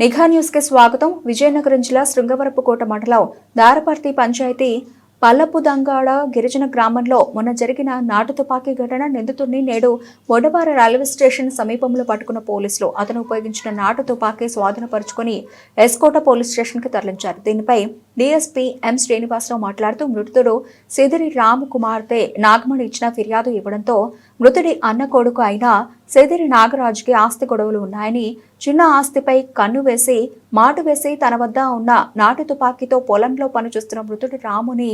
నిఘా న్యూస్కి స్వాగతం. విజయనగరం జిల్లా శృంగవరపుకోట మండలం దారపర్తి పంచాయతీ పల్లపుదంగాడ గిరిజన గ్రామంలో మొన్న జరిగిన నాటు తుపాకీ ఘటన నిందితుడిని నేడు బొడబార రైల్వే స్టేషన్ సమీపంలో పట్టుకున్న పోలీసులు. అతను ఉపయోగించిన నాటు తుపాకీ స్వాధీనపరుచుకుని ఎస్కోట పోలీస్ స్టేషన్కి తరలించారు. దీనిపై డీఎస్పీ ఎం శ్రీనివాసరావు మాట్లాడుతూ మృతుడు సిదిరి రామ్ కుమార్తె నాగమణి ఇచ్చిన ఫిర్యాదు ఇవ్వడంతో మృతుడి అన్న కొడుకు అయిన సిదిరి నాగరాజుకి ఆస్తి గొడవలు ఉన్నాయని చిన్న ఆస్తిపై కన్ను వేసి మాటు వేసి తన వద్ద ఉన్న నాటు తుపాకీతో పొలంలో పనిచేస్తున్న మృతుడు రాముని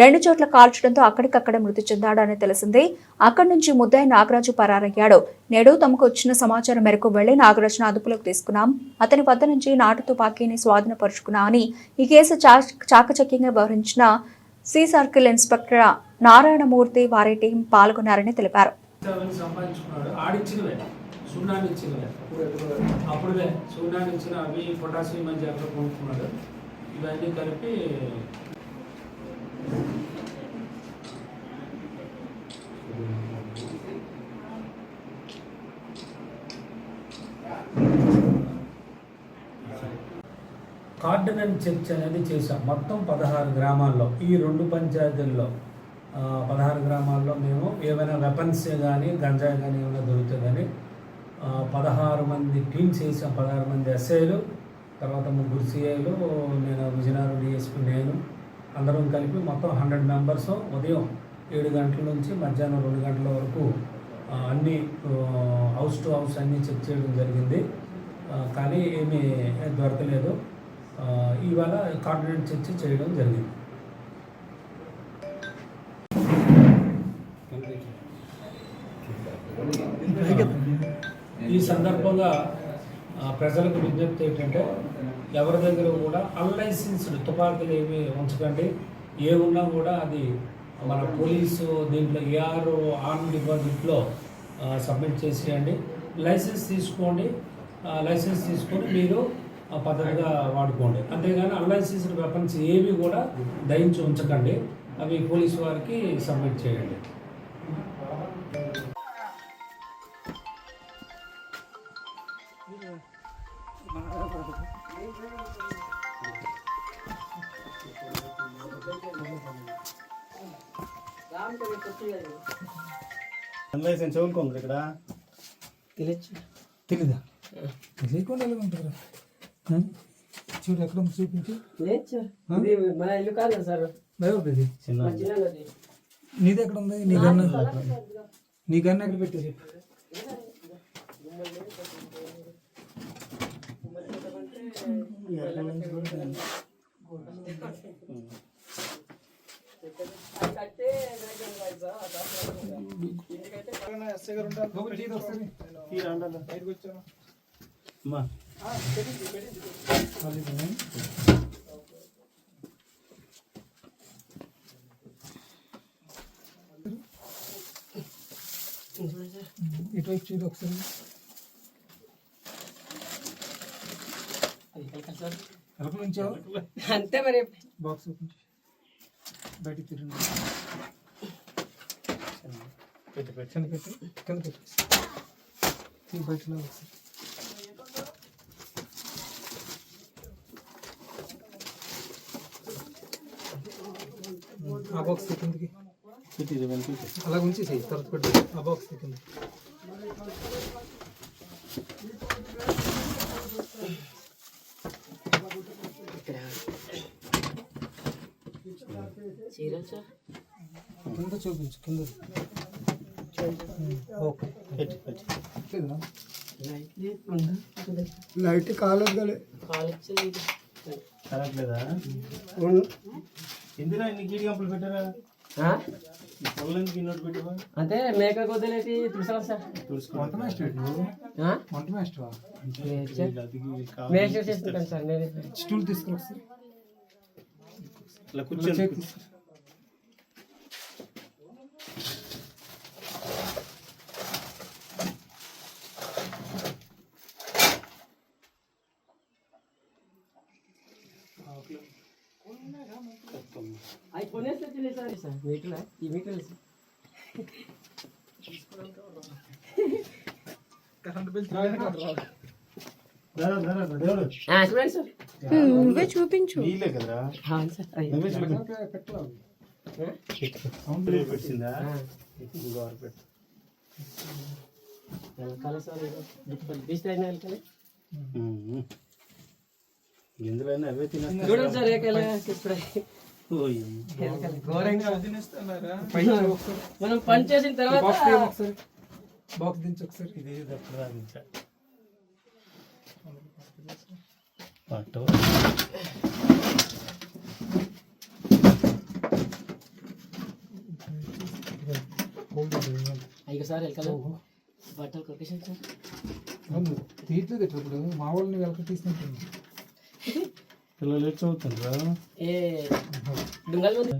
రెండు చోట్ల కాల్చడంతో అక్కడికక్కడే మృతి చెందాడని తెలిసింది. అక్కడి నుంచి ముద్దాయి నాగరాజు పరారయ్యాడు. నేడు తమకు వచ్చిన సమాచారం మేరకు వెళ్ళి నాగరాజును అదుపులోకి తీసుకున్నాం. అతని వద్ద నుంచి నాటు తుపాకీని స్వాధీనపరుచుకున్నామని ఈ కేసు చా చాకచక్యంగా వ్యవహరించిన సి సర్కిల్ ఇన్స్పెక్టర్ నారాయణమూర్తి వారి టీం పాల్గొన్నారని తెలిపారు. సున్నాన్ని ఇచ్చిన అప్పుడే సున్నాన్ని ఇచ్చిన అవి పొటాషియం మంచి అక్కడ కొనుక్కున్నాడు ఇవన్నీ కలిపి కార్డినెంట్ చర్చ్ అనేది చేశాం. మొత్తం పదహారు గ్రామాల్లో ఈ రెండు పంచాయతీల్లో పదహారు గ్రామాల్లో మేము ఏమైనా వెపన్స్ కానీ గంజాయి కానీ ఏమైనా దొరుకుతాయి కానీ పదహారు మంది టీమ్స్ వేసాం పదహారు మంది ఎస్ఐలు తర్వాత ముగ్గురు సిఐలు నేను విజయనగరం డిఎస్పీ నేను అందరం కలిపి మొత్తం హండ్రెడ్ మెంబర్స్ ఉదయం ఏడు గంటల నుంచి మధ్యాహ్నం రెండు గంటల వరకు అన్ని హౌస్ టు హౌస్ అన్నీ చెక్ చేయడం జరిగింది. కానీ ఏమీ దొరకలేదు. ఇవాళ కాన్ఫిడెంట్ చర్చ చేయడం జరిగింది ఈ సందర్భంగా ప్రజలకు విజ్ఞప్తి ఏంటంటే ఎవరి దగ్గర కూడా అన్లైసెన్స్డ్ తుపాకీలు ఏమి ఉంచకండి. ఏ ఉన్నా కూడా అది మన పోలీసు దీంట్లో ఏఆర్ ఆన్ డిపాజిట్లో సబ్మిట్ చేసేయండి. లైసెన్స్ తీసుకోండి. లైసెన్స్ తీసుకొని మీరు పద్ధతిగా వాడుకోండి. అంతేగాని అన్లైసెన్స్డ్ వెపన్స్ ఏవి కూడా దయించి ఉంచకండి. అవి పోలీసు వారికి సబ్మిట్ చేయండి. లైసెన్స్ ఎవరికి ఇక్కడ. తెలియచ్చు. తెలీదా? తెలియకుండా ఎలా ఉంటుందిరా ఆ? చూడు ఎక్కడ ఉంది చూపించు. మన ఇల్లు కాదు సార్? చిన్నది నీది ఎక్కడ ఉంది? నీ గన్న నీ గన్న ఎక్కడ పెట్టేసి. చెప్పు ఒకటి ఇది వస్తుంది. అమ్మా అది ఇది. ఇటువైపు చూడు ఒకసారి ఎలక నుంచావు అంతే మరి. బాక్స్. బయటికి తిరిగి పెట్టి పెట్టి కింద పెట్టు కింద పెట్టు. బయటలో ఒకసారి ఆ బాక్స్ తీ కిందకి. పెట్టి. అలా ఉంచేసేయి తర్వాత పెట్టు. ఆ బాక్స్ తీ కిందకి ఇక్కడ చీరలు సార్? కింద చూపించు కింద. లైట్ కాలేదు కరెక్ట్లేదా ఎందుకు ఇన్ని గీడి కంపులు పెట్టారా? అంటే మేక కొద్దిలేటి చూసారా సార్? వంట మాస్టర్? వంట మాస్టర్ సార్? మేక చేసుకుంటాను సార్ నేను. స్టూల్ తీసుకురా ఒకసారి. ఇట్లా ఇలా సార్ మీటర్లా ఈ మీటర్లు సార్ చూడండి సార్. నువ్వే చూపించు. అవును సార్. ఎందులోనే అవే తిన్నా చూడండి సార్ ఏకైనా ఇప్పుడు మనం పని చేసిన తర్వాత బాక్స్ తీయమా ఒకసారి. బాక్స్ దించి ఒకసారి. ఇది పట్టు అయ్యి సార్ వెనకాల బట్టలు కొట్టేసాను సార్. తీయట్లేదు ఇప్పుడు. మా వాళ్ళని వెనక తీసినట్టుంది. పిల్లలు ఎట్లా చదువుతుండ్రా ఏ డుంగల్ ఉంది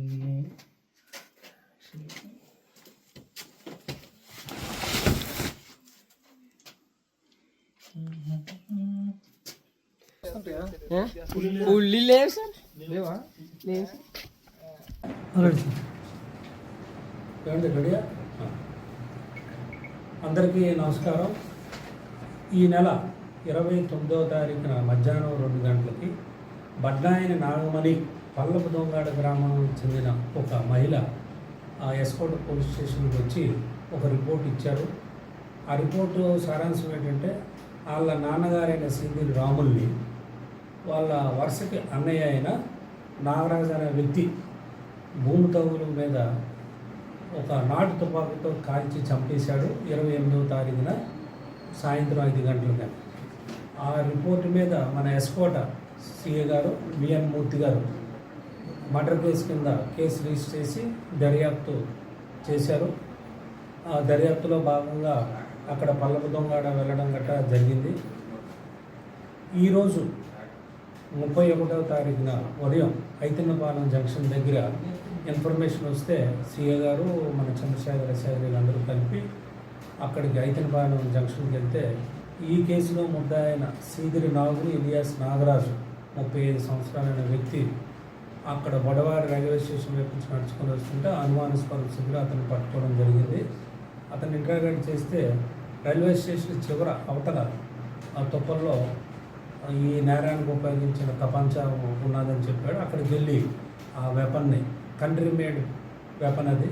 ఆ? ఉల్లి లేవు సార్ లేవా లేవు సార్ ఏమండి రెడీయా అందరికీ నమస్కారం. ఈ నెల ఇరవై తొమ్మిదవ తారీఖున మధ్యాహ్నం రెండు గంటలకి బడ్డాయిని నాగమణి పల్లపు దొంగాడ గ్రామానికి చెందిన ఒక మహిళ ఆ ఎస్కోట పోలీస్ స్టేషన్కి వచ్చి ఒక రిపోర్ట్ ఇచ్చారు. ఆ రిపోర్టు సారాంశం ఏంటంటే వాళ్ళ నాన్నగారైన సింగిల్ రాముల్ని వాళ్ళ వరుసకి అన్నయ్య అయిన నాగరాజు అనే వ్యక్తి భూమి తగులు మీద ఒక నాటు తుపాకీతో కాల్చి చంపేశాడు ఇరవై ఎనిమిదవ తారీఖున సాయంత్రం ఐదు గంటలుగా ఆ రిపోర్ట్ మీద మన ఎస్కోట సిఏ గారు బిఎన్ మూర్తి గారు మర్డర్ కేసు కింద కేసు రిజిస్టర్ చేసి దర్యాప్తు చేశారు. ఆ దర్యాప్తులో భాగంగా అక్కడ పల్లపు దొంగాడ వెళ్ళడం గట్రా జరిగింది. ఈరోజు ముప్పై ఒకటవ తారీఖున ఉదయం ఐతన్నపాలెం జంక్షన్ దగ్గర ఇన్ఫర్మేషన్ వస్తే సీఏ గారు మన చంద్రశేఖర శాఖ అందరూ కలిపి అక్కడికి ఐతన్నపాలెం జంక్షన్కి వెళ్తే ఈ కేసులో ముద్దాయిన సీదిరి నాగులు ఇలియాస్ నాగరాజు ముప్పై ఐదు సంవత్సరాలైన వ్యక్తి అక్కడ బడవారి రైల్వే స్టేషన్ వైపు నుంచి నడుచుకొని వస్తుంటే అనుమానాస్పద స్థితిలో అతను పట్టుకోవడం జరిగింది. అతను ఇంటరాగేట్ చేస్తే రైల్వే స్టేషన్ చివర అవతల ఆ తుప్పల్లో ఈ నేరానికి ఉపయోగించిన తపంచా ఉన్నదని చెప్పాడు. అక్కడికి వెళ్ళి ఆ వెపన్ని కంట్రీ మేడ్ వెపన్ అది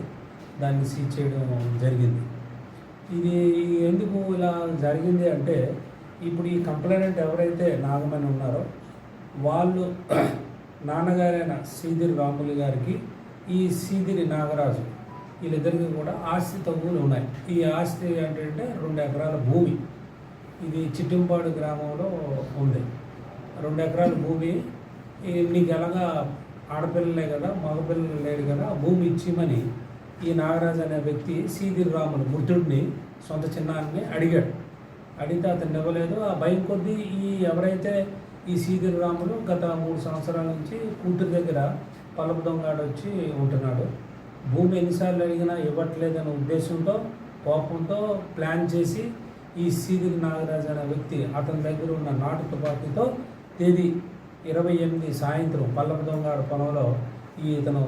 దాన్ని సీజ్ చేయడం జరిగింది. ఇది ఎందుకు ఇలా జరిగింది అంటే ఇప్పుడు ఈ కంప్లైంట్ ఎవరైతే నాగమని ఉన్నారో వాళ్ళు నాన్నగారైన సీదిరి రాములు గారికి ఈ సీదిరి నాగరాజు వీళ్ళిద్దరికి కూడా ఆస్తి తగ్గులు ఉన్నాయి. ఈ ఆస్తి ఏంటంటే రెండు ఎకరాల భూమి. ఇది చిట్టింపాడు గ్రామంలో ఉంది. రెండు ఎకరాల భూమి. ఈ నీకు ఎలాగా ఆడపిల్లలే కదా మగపిల్లలు లేడు కదా భూమి ఇచ్చిమని ఈ నాగరాజు అనే వ్యక్తి సీదిరి రాములు మృతుడిని సొంత చిన్నాన్ని అడిగాడు. అడిగితే అతను ఇవ్వలేదు. ఆ భయం కొద్దీ ఈ ఎవరైతే ఈ సీదిరి రాములు గత మూడు సంవత్సరాల నుంచి కూతురు దగ్గర పలుపు దొంగాడు వచ్చి ఉంటున్నాడు. భూమి ఎన్నిసార్లు అడిగినా ఇవ్వట్లేదనే ఉద్దేశంతో కోపంతో ప్లాన్ చేసి ఈ సీదిరి నాగరాజు అనే వ్యక్తి అతని దగ్గర ఉన్న నాటు తుపాకీతో తేదీ ఇరవై ఎనిమిది సాయంత్రం పల్లపు దొంగాడు పొలంలో ఈ ఇతను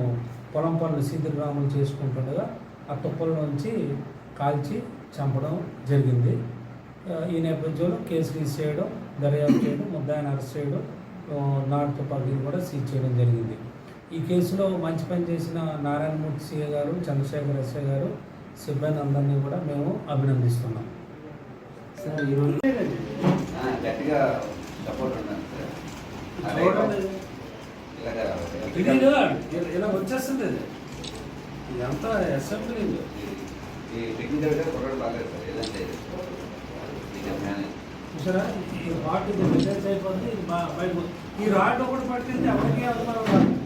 పొలం పనులు సీదిరి రాములు చేసుకుంటుండగా ఆ తుప్పలలోంచి కాల్చి చంపడం జరిగింది. ఈ నేపథ్యంలో కేసు రిజిస్టర్ చేయడం దర్యాప్తు చేయడం ముద్దాయిని అరెస్ట్ చేయడం నాటు తుపాకీని కూడా సీజ్ చేయడం జరిగింది. ఈ కేసులో మంచి పని చేసిన నారాయణమూర్తి సీఏ గారు చంద్రశేఖర్ ఎస్ఐ గారు సిబ్బంది అందరినీ కూడా మేము అభినందిస్తున్నాం. సార్ ఈరోజు గట్టిగా సపోర్ట్ ఇలా వచ్చేస్తుంది ఇది ఇదంతా అసెంబ్లీ ఈ టెక్నికల్గా కుర్రాడు బాగాలేదు సార్. ఏదంటే ఇది మేనేజ్ చూసారా? ఈ రాడ్ ఇది రిజల్ట్ అయిపోతుంది ఇది బా బయట ఈ రాడ్ ఒకటి పట్టింది ఎవరికి అనుమానం రాదు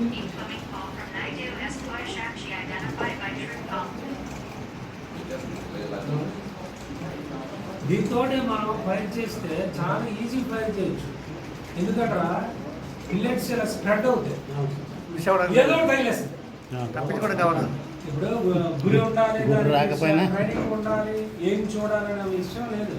Incoming call from Naidu Esquire Shakshi identified by true call. దీంతో మనం ఫైర్ చేస్తే చాలా ఈజీ ఫైర్ చేయొచ్చు. ఎందుకంటే పిల్లెట్స్ ఇలా స్ప్రెడ్ అవుతాయి. ఏదో టైలేస్తుంది తప్పించుకోవడం కావాలి. ఇప్పుడు గురి ఉండాలి రాకపోయినా? ఏం చూడాలనే విషయం లేదు